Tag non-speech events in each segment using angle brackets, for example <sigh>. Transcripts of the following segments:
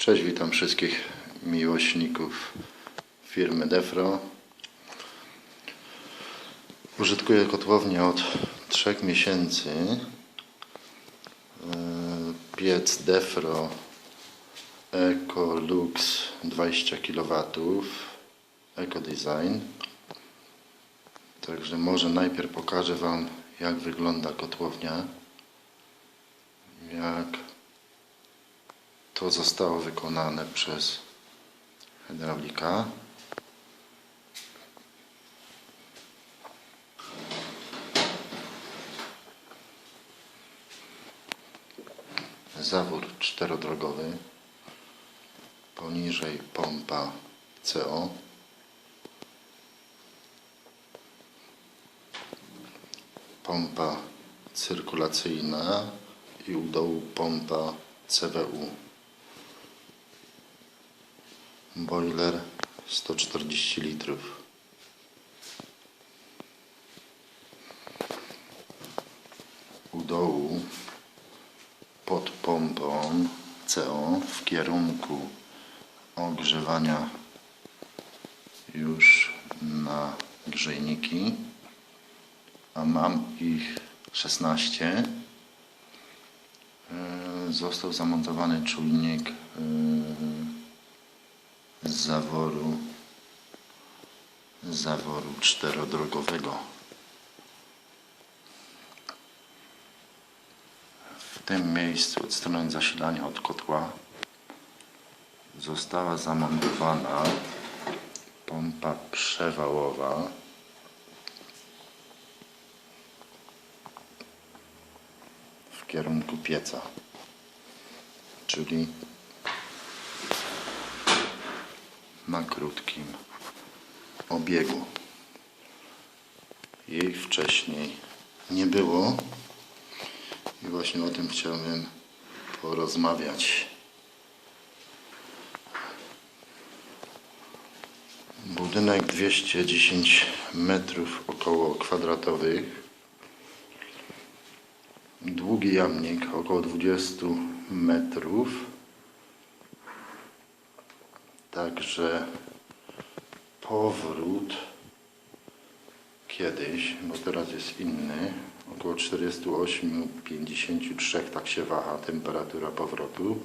Cześć, witam wszystkich miłośników firmy Defro. Użytkuję kotłownię od 3 miesięcy. Yy, Piec Defro Ecolux 20 kW Eco Design. Także może najpierw pokażę Wam jak wygląda kotłownia. Jak to zostało wykonane przez hydraulika. Zawór czterodrogowy. Poniżej pompa CO. Pompa cyrkulacyjna i u dołu pompa CWU. Boiler 140 litrów. U dołu pod pompą CO w kierunku ogrzewania już na grzejniki, a mam ich 16. Yy, Został zamontowany czujnik z zaworu zaworu czterodrogowego. W tym miejscu od strony zasilania od kotła została zamontowana pompa przewałowa w kierunku pieca, czyli na krótkim obiegu. Jej wcześniej nie było i właśnie o tym chciałbym porozmawiać. Budynek 210 metrów około kwadratowych. Długi jamnik około 20 metrów. Także powrót kiedyś, bo teraz jest inny, około 48-53 tak się waha temperatura powrotu.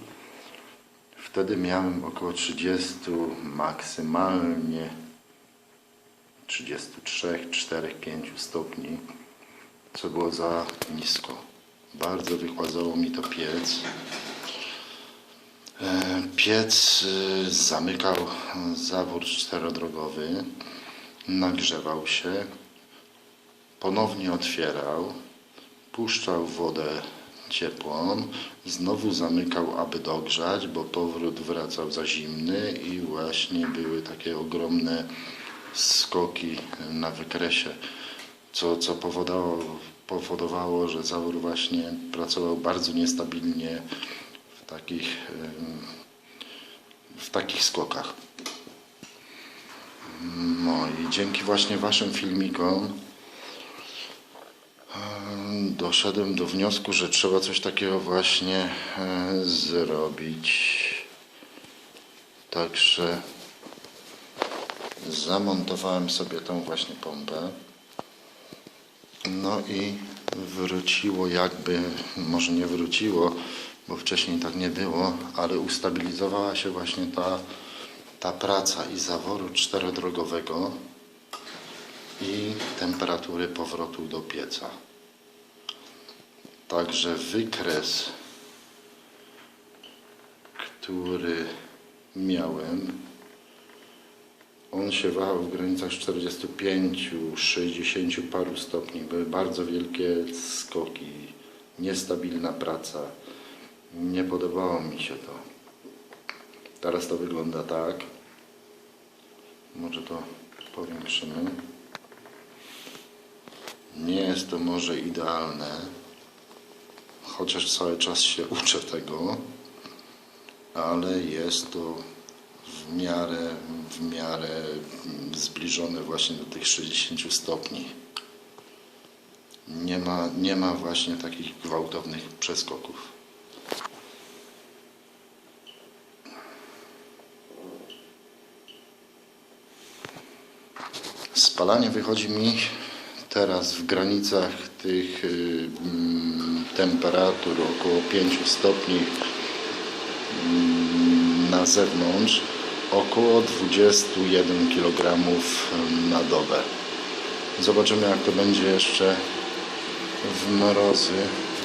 Wtedy miałem około 30, maksymalnie 33, 4, 5 stopni, co było za nisko. Bardzo wykładzało mi to piec. Piec y, zamykał zawór czterodrogowy, nagrzewał się, ponownie otwierał, puszczał wodę ciepłą, znowu zamykał, aby dogrzać, bo powrót wracał za zimny i właśnie były takie ogromne skoki na wykresie, co, co powodowało, powodowało, że zawór właśnie pracował bardzo niestabilnie w takich, w takich skokach. No i dzięki właśnie Waszym filmikom em, doszedłem do wniosku, że trzeba coś takiego właśnie e, zrobić. Także zamontowałem sobie tą właśnie pompę. No i wróciło jakby, może nie wróciło, bo wcześniej tak nie było, ale ustabilizowała się właśnie ta, ta praca i zaworu czterodrogowego i temperatury powrotu do pieca. Także wykres, który miałem, on się wahał w granicach 45, 60 paru stopni. Były bardzo wielkie skoki, niestabilna praca. Nie podobało mi się to. Teraz to wygląda tak. Może to powiększymy. Nie jest to może idealne, chociaż cały czas się <laughs> uczę tego, ale jest to w miarę, w miarę zbliżone właśnie do tych 60 stopni. Nie ma, nie ma właśnie takich gwałtownych przeskoków. Spalanie wychodzi mi teraz w granicach tych y, mm, temperatur około 5 stopni mm, na zewnątrz około 21 kg na dobę. Zobaczymy jak to będzie jeszcze w mrozy,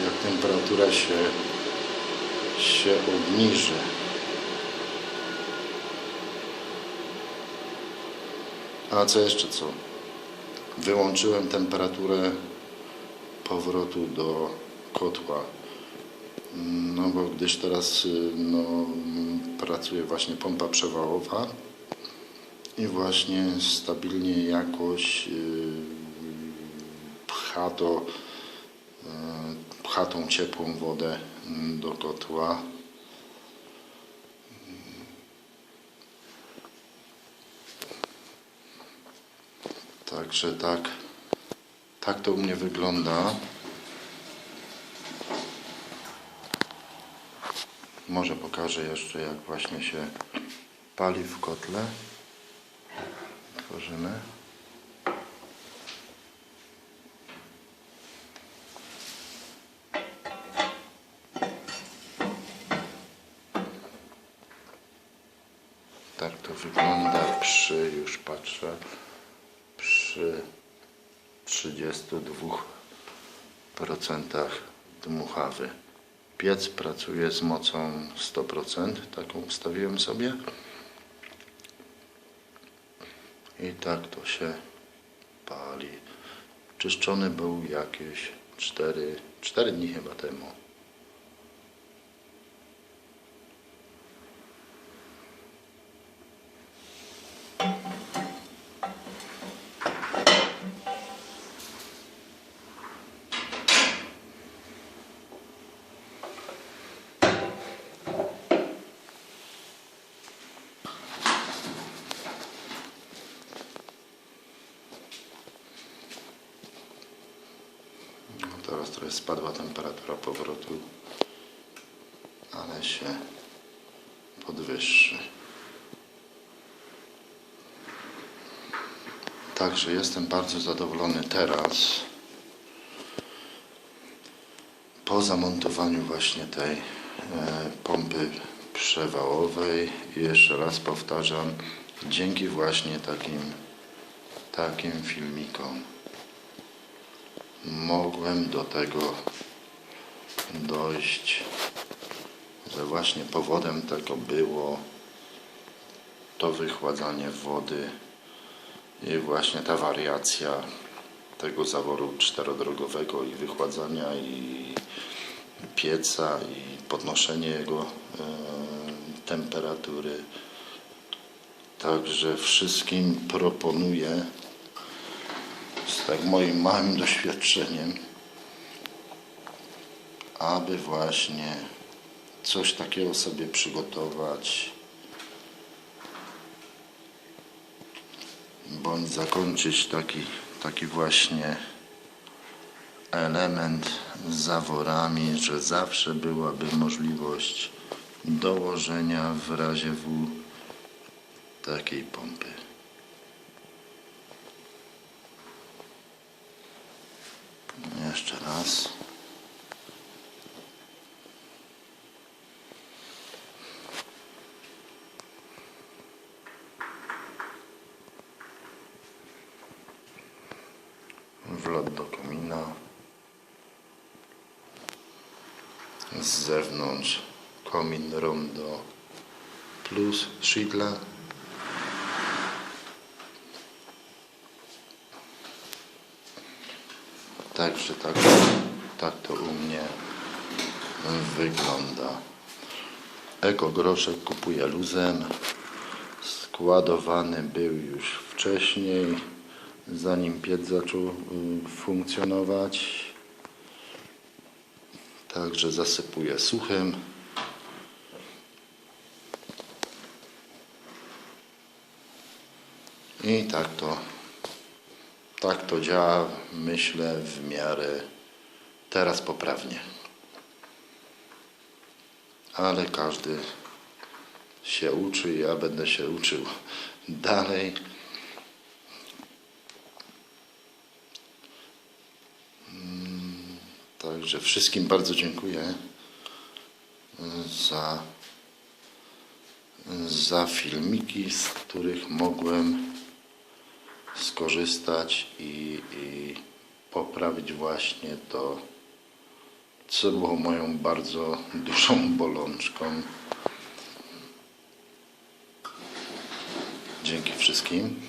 jak temperatura się, się obniży. A co jeszcze co? Wyłączyłem temperaturę powrotu do kotła. No bo gdyż teraz y, no, pracuje właśnie pompa przewałowa i właśnie stabilnie jakoś yy, pcha to yy, pcha tą ciepłą wodę mm, do kotła. Także tak, tak to u mnie wygląda. Może pokażę jeszcze jak właśnie się pali w kotle. Tworzymy. Tak to wygląda przy, już patrzę, przy 32% dmuchawy. Piec pracuje z mocą 100%, taką ustawiłem sobie. I tak to się pali. Czyszczony był jakieś 4, 4 dni chyba temu. No teraz trochę spadła temperatura powrotu, ale się podwyższy. Także jestem bardzo zadowolony teraz po zamontowaniu właśnie tej e, pompy przewałowej. I jeszcze raz powtarzam, dzięki właśnie takim, takim filmikom mogłem do tego dojść, że właśnie powodem tego było to wychładzanie wody i właśnie ta wariacja tego zaworu czterodrogowego i wychładzania i pieca i podnoszenie jego e, temperatury. Także wszystkim proponuję z tak moim małym doświadczeniem, aby właśnie coś takiego sobie przygotować, bądź zakończyć taki, taki właśnie element z zaworami, że zawsze byłaby możliwość dołożenia w razie W takiej pompy. Jeszcze raz. Wlot do komina. Z zewnątrz komin rondo plus szydla. Także tak, tak to u mnie wygląda. Eko groszek kupuję luzem. Składowany był już wcześniej, zanim piec zaczął y, funkcjonować. Także zasypuję suchym. I tak to tak to działa, myślę, w miarę teraz poprawnie. Ale każdy się uczy, ja będę się uczył dalej. Mm, także wszystkim bardzo dziękuję y, za, y, za filmiki, z których mogłem skorzystać i, i poprawić właśnie to, co było moją bardzo <laughs> dużą bolączką. Dzięki wszystkim.